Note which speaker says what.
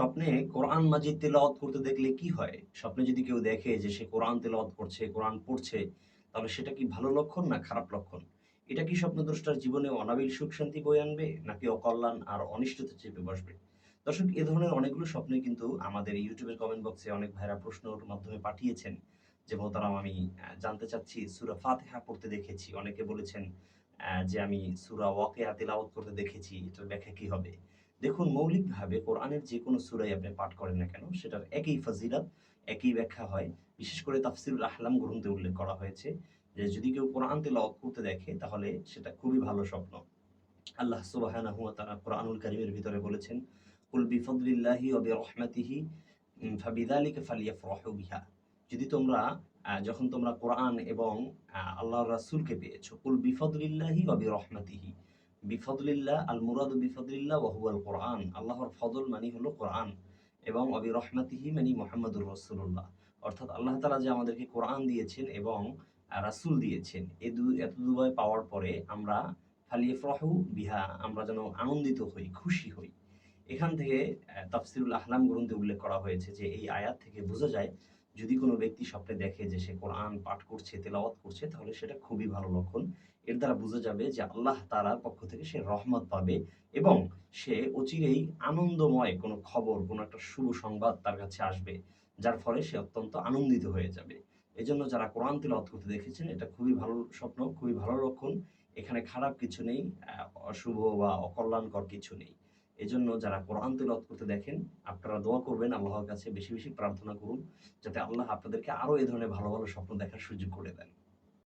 Speaker 1: স্বপ্নে কোরআন মাজিদ তেলাওয়াত করতে দেখলে কি হয়? স্বপ্নে যদি কেউ দেখে যে সে কোরআন তেলাওয়াত করছে, কোরআন পড়ছে, তাহলে সেটা কি ভালো লক্ষণ না খারাপ লক্ষণ? এটা কি স্বপ্নদ্রষ্টার জীবনে অনাবিল সুখ শান্তি বয়ে আনবে, নাকি অকল্যাণ আর অনিষ্টতা চেপে বসবে? দর্শক, এ ধরনের অনেকগুলো স্বপ্নে কিন্তু আমাদের ইউটিউবের কমেন্ট বক্সে অনেক ভাইরা প্রশ্নের মাধ্যমে পাঠিয়েছেন। যে মোহতারাম, আমি জানতে চাচ্ছি, সুরা ফাতিহা পড়তে দেখেছি। অনেকে বলেছেন যে আমি সুরা ওয়াকিয়া তেলাওয়াত করতে দেখেছি, এটার ব্যাখ্যা কি হবে? দেখুন মৌলিকভাবে কোরআনের যে কোনো সুরাই আপনি পাঠ করেন না কেন সেটার একই ফাজিলাত একই ব্যাখ্যা হয়। বিশেষ করে তাফসিরুল আহলাম গ্রন্থে উল্লেখ করা হয়েছে যে যদি কেউ কোরআন তেলাওয়াত করতে দেখে তাহলে সেটা খুবই ভালো স্বপ্ন। আল্লাহ তাআলা কোরআনুল কারীমের ভিতরে বলেছেন কুল বিহা। যদি তোমরা যখন তোমরা কোরআন এবং আহ, আল্লাহর রাসূলকে পেয়েছ কুল বিফদলিল্লাহি ওয়া বিরহমাতিহি বিফদলিল্লাহ, আল মুরাদু বিফদলিল্লাহ ওয়া হুয়াল কোরআন। আল্লাহর ফদল মানে হলো কোরআন এবং অবি রহমাতিহি মানে মুহাম্মাদুর রাসূলুল্লাহ। অর্থাৎ আল্লাহ তাআলা যে আমাদেরকে কোরআন দিয়েছেন এবং রাসূল দিয়েছেন এই দু, এত দুবাই পাওয়ার পরে আমরা ফালিয়াফরাহু বিহা, আমরা যেন আনন্দিত হই, খুশি হই। এখান থেকে তাফসিরুল আহলাম গ্রন্থে উল্লেখ করা হয়েছে যে এই আয়াত থেকে বোঝা যায় যদি কোনো ব্যক্তি স্বপ্নে দেখে যে সে কোরআন পাঠ করছে, তেলাওয়াত করছে, তাহলে সেটা খুবই ভালো লক্ষণ। এর দ্বারা বোঝা যাবে যে আল্লাহ তাআলার পক্ষ থেকে সে রহমত পাবে এবং সে অচিরেই আনন্দময় কোনো খবর, কোনো একটা শুভ সংবাদ তার কাছে আসবে, যার ফলে সে অত্যন্ত আনন্দিত হয়ে যাবে। এজন্য যারা কোরআন তেলাওয়াত করতে দেখেছেন, এটা খুবই ভালো স্বপ্ন, খুবই ভালো লক্ষণ। এখানে খারাপ কিছু নেই অশুভ বা অকল্যাণকর কিছু নেই। এজন্য যারা কোরআন তেলাওয়াত করতে দেখেন, আপনারা দোয়া করবেন, আল্লাহর কাছে বেশি বেশি প্রার্থনা করুন, যাতে আল্লাহ আপনাদেরকে আরও এ ধরনের ভালো ভালো স্বপ্ন দেখার সুযোগ করে দেন।